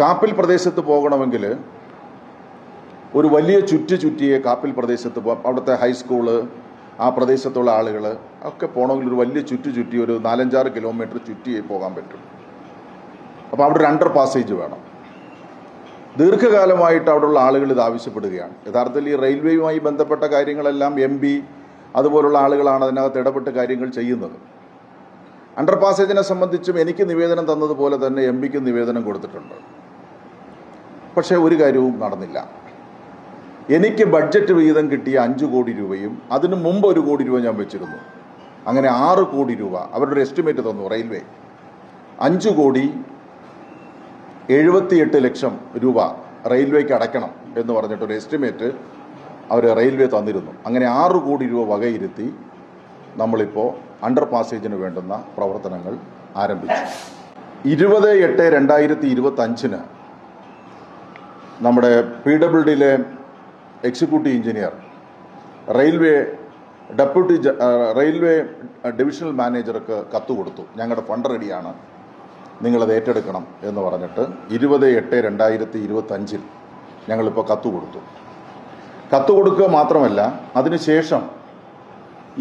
കാപ്പിൽ പ്രദേശത്ത് പോകണമെങ്കിൽ ഒരു വലിയ ചുറ്റ് ചുറ്റിയെ കാപ്പിൽ പ്രദേശത്ത് പോ അവിടുത്തെ ഹൈസ്കൂൾ ആ പ്രദേശത്തുള്ള ആളുകൾ ഒക്കെ പോകണമെങ്കിൽ ഒരു വലിയ ചുറ്റു ചുറ്റി ഒരു നാലഞ്ചാറ് കിലോമീറ്റർ ചുറ്റിയെ പോകാൻ പറ്റും. അപ്പോൾ അവിടെ ഒരു അണ്ടർ പാസേജ് വേണം. ദീർഘകാലമായിട്ട് അവിടെയുള്ള ആളുകൾ ഇത് ആവശ്യപ്പെടുകയാണ്. യഥാർത്ഥത്തിൽ ഈ റെയിൽവേയുമായി ബന്ധപ്പെട്ട കാര്യങ്ങളെല്ലാം എം പി അതുപോലുള്ള ആളുകളാണ് അതിനകത്ത് ഇടപെട്ട് കാര്യങ്ങൾ ചെയ്യുന്നത്. അണ്ടർ പാസേജിനെ സംബന്ധിച്ചും എനിക്ക് നിവേദനം തന്നതുപോലെ തന്നെ എം പിക്ക് നിവേദനം കൊടുത്തിട്ടുണ്ട്. പക്ഷേ ഒരു കാര്യവും നടന്നില്ല. എനിക്ക് ബഡ്ജറ്റ് വിഹിതം കിട്ടിയ അഞ്ച് കോടി രൂപയും അതിനു മുമ്പ് ഒരു കോടി രൂപ ഞാൻ വെച്ചിരുന്നു. അങ്ങനെ ആറ് കോടി രൂപ അവരുടെ എസ്റ്റിമേറ്റ് തന്നു റെയിൽവേ അഞ്ച് കോടി എഴുപത്തിയെട്ട് ലക്ഷം രൂപ റെയിൽവേക്ക് അടയ്ക്കണം എന്ന് പറഞ്ഞിട്ട് ഒരു എസ്റ്റിമേറ്റ് അവർ റെയിൽവേ തന്നിരുന്നു. അങ്ങനെ ആറ് കോടി രൂപ വകയിരുത്തി നമ്മളിപ്പോൾ അണ്ടർ പാസേജിന് വേണ്ടുന്ന പ്രവർത്തനങ്ങൾ ആരംഭിച്ചു. ഇരുപത് എട്ട് രണ്ടായിരത്തി ഇരുപത്തഞ്ചിന് നമ്മുടെ P W ഡിയിലെ executive engineer railway deputy railway divisional മാനേജർക്ക് കത്ത് കൊടുത്തു. ഞങ്ങളുടെ ഫണ്ട് റെഡിയാണ്. നിങ്ങളത് ഏറ്റെടുക്കണം എന്ന് പറഞ്ഞിട്ട് ഇരുപത് എട്ട് രണ്ടായിരത്തി ഇരുപത്തഞ്ചിൽ ഞങ്ങളിപ്പോൾ കത്ത് കൊടുത്തു. കത്ത് കൊടുക്കുക മാത്രമല്ല അതിനുശേഷം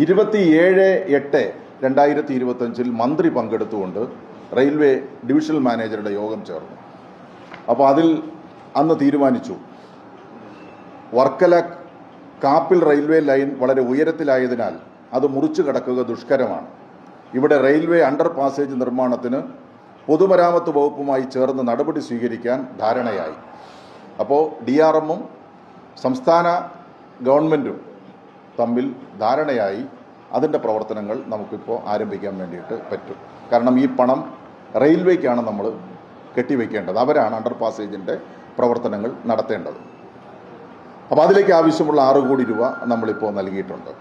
ഇരുപത്തിയേഴ് എട്ട് രണ്ടായിരത്തി ഇരുപത്തഞ്ചിൽ മന്ത്രി പങ്കെടുത്തുകൊണ്ട് റെയിൽവേ ഡിവിഷണൽ മാനേജറുടെ യോഗം ചേർന്നു. അപ്പോൾ അതിൽ അന്ന് തീരുമാനിച്ചു. വർക്കല കാപ്പിൽ റെയിൽവേ ലൈൻ വളരെ ഉയരത്തിലായതിനാൽ അത് മുറിച്ചു കടക്കുക ദുഷ്കരമാണ്. ഇവിടെ റെയിൽവേ അണ്ടർ പാസേജ് നിർമ്മാണത്തിന് പൊതുമരാമത്ത് വകുപ്പുമായി ചേർന്ന് നടപടി സ്വീകരിക്കാൻ ധാരണയായി. അപ്പോൾ ഡി ആർ എമ്മും സംസ്ഥാന ഗവൺമെന്റും തമ്മിൽ ധാരണയായി അതിന്റെ പ്രവർത്തനങ്ങൾ നമുക്കിപ്പോൾ ആരംഭിക്കാൻ വേണ്ടിയിട്ട് പറ്റും. കാരണം ഈ പണം റെയിൽവേക്കാണ് നമ്മൾ കെട്ടിവെക്കേണ്ടത്. അവരാണ് അണ്ടർ പാസേജിന്റെ പ്രവർത്തനങ്ങൾ നടത്തേണ്ടത്. അപ്പോൾ അതിലേക്ക് ആവശ്യമുള്ള ആറ് കോടി രൂപ നമ്മളിപ്പോൾ നൽകിയിട്ടുണ്ട്.